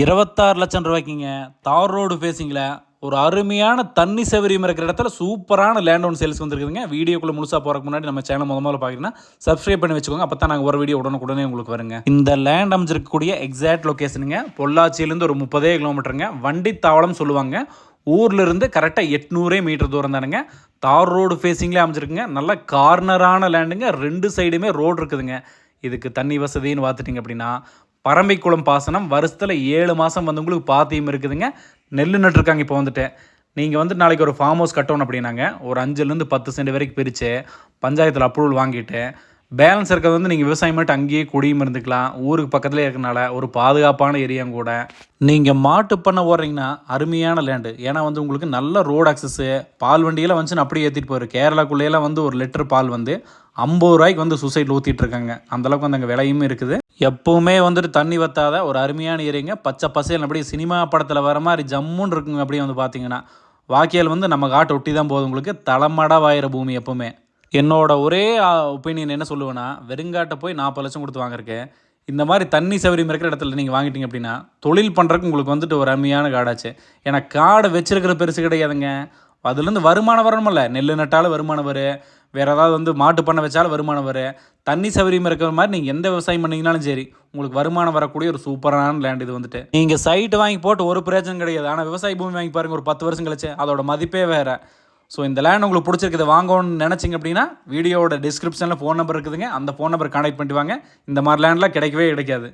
இருபத்தாறு லட்சம் ரூபாய்க்குங்க. தார் ரோடு ஃபேஸிங்கில் ஒரு அருமையான தண்ணி சௌகரியம் இருக்கிற இடத்துல சூப்பரான லேண்ட் ஒன் சேல்ஸ் வந்துருக்குதுங்க. வீடியோக்குள்ளே முழுசாக போகிறதுக்கு முன்னாடி நம்ம சேனல் முத முதல்ல பார்க்குறீங்கன்னா சப்ஸ்கிரைப் பண்ணி வச்சுக்கோங்க. அப்போ தான் நாங்கள் ஒரு வீடியோ உடனுக்குடனே உங்களுக்கு வருங்க. இந்த லேண்ட் அமைஞ்சிருக்கக்கூடிய எக்ஸாக்ட் லொக்கேஷனுங்க பொள்ளாச்சியிலேருந்து ஒரு முப்பதே கிலோமீட்டருங்க வண்டி தாவளம் சொல்லுவாங்க. ஊர்லேருந்து கரெக்டாக எட்நூறே மீட்டர் தூரம் தானுங்க. தார் ரோடு ஃபேஸிங்லேயே அமைஞ்சிருக்குங்க. நல்ல கார்னரான லேண்டுங்க ரெண்டு சைடுமே ரோடு இருக்குதுங்க. இதுக்கு தண்ணி வசதின்னு பார்த்துட்டிங்க அப்படின்னா பரம்பிக்குளம் பாசனம் வருஷத்தில் ஏழு மாதம் வந்து உங்களுக்கு பாத்தியம் இருக்குதுங்க. நெல் நட்டுருக்காங்க இப்போ வந்துட்டு. நீங்கள் வந்து நாளைக்கு ஒரு ஃபார்ம் ஹவுஸ் கட்டணும் அப்படின்னாங்க. ஒரு அஞ்சுலேருந்து பத்து சென்ட் வரைக்கும் பிரித்து பஞ்சாயத்தில் அப்ரூவல் வாங்கிட்டு பேலன்ஸ் இருக்கிறது வந்து நீங்கள் விவசாயம் மட்டும் அங்கேயே குடியும் இருந்துக்கலாம். ஊருக்கு பக்கத்துலேயே இருக்கனால ஒரு பாதுகாப்பான ஏரியாவும் கூட. நீங்கள் மாட்டு பண்ண ஓடுறீங்கன்னா அருமையான லேண்டு ஏன்னா வந்து உங்களுக்கு நல்ல ரோடு அக்சஸ்ஸு பால் வண்டியெல்லாம் வந்துச்சுன்னு அப்படியே ஏற்றிட்டு போயிரு. கேரளாக்குள்ளேயெல்லாம் வந்து ஒரு லிட்டர் பால் வந்து ஐம்பது ரூபாய்க்கு வந்து சூசைட்டில் ஊற்றிட்டு இருக்காங்க. அந்தளவுக்கு வந்து அங்கே விலையும் இருக்குது. எப்பவுமே வந்துட்டு தண்ணி வத்தாத ஒரு அருமையான ஏரிங்க பச்சை பசேல் அப்படியே சினிமா படத்தில் வர மாதிரி ஜம்முன்னு இருக்குங்க அப்படியே வந்து பார்த்தீங்கன்னா வாக்கியல் வந்து நம்ம காட்டை ஒட்டி தான் போதும் உங்களுக்கு. தலைமடவாயிர பூமி எப்பவுமே. என்னோட ஒரே ஒப்பீனியன் என்ன சொல்லுவேன்னா வெறுங்காட்டை போய் நாற்பது லட்சம் கொடுத்து வாங்கிருக்கேன் இந்த மாதிரி தண்ணி சௌகரியம் இருக்கிற இடத்துல நீங்கள் வாங்கிட்டீங்க அப்படின்னா தொழில் பண்ணுறதுக்கு உங்களுக்கு வந்துட்டு ஒரு அருமையான காடாச்சு. ஏன்னா காடை வச்சிருக்கிற பெருசு கிடையாதுங்க. அதுலேருந்து வருமானம் வரணுமில்ல. நெல் நட்டாலும் வருமானம் வரும் வேறு ஏதாவது வந்து மாட்டு பண்ண வச்சாலும் வருமானம் வரும் தண்ணி சௌகரியம் இருக்கிற மாதிரி நீங்கள் எந்த விவசாயம் பண்ணீங்கன்னாலும் சரி உங்களுக்கு வருமானம் வரக்கூடிய ஒரு சூப்பரான லேண்ட் இது வந்துட்டு. நீங்கள் சைட்டு வாங்கி போட்டு ஒரு பிரயோஜனம் கிடையாது. ஆனால் விவசாய பூமி வாங்கி பாருங்கள் ஒரு பத்து வருஷம் கழிச்சு அதோட மதிப்பே வேறு. ஸோ இந்த லேண்ட் உங்களுக்கு பிடிச்சிருக்குது வாங்கணும்னு நினச்சிங்க அப்படின்னா வீடியோட டிஸ்கிரிப்ஷனில் ஃபோன் நம்பர் இருக்குதுங்க. அந்த ஃபோன் நம்பர் கான்டாக்ட் பண்ணிட்டு வாங்க. இந்த மாதிரி லேண்ட்லாம் கிடைக்கவே கிடைக்காது.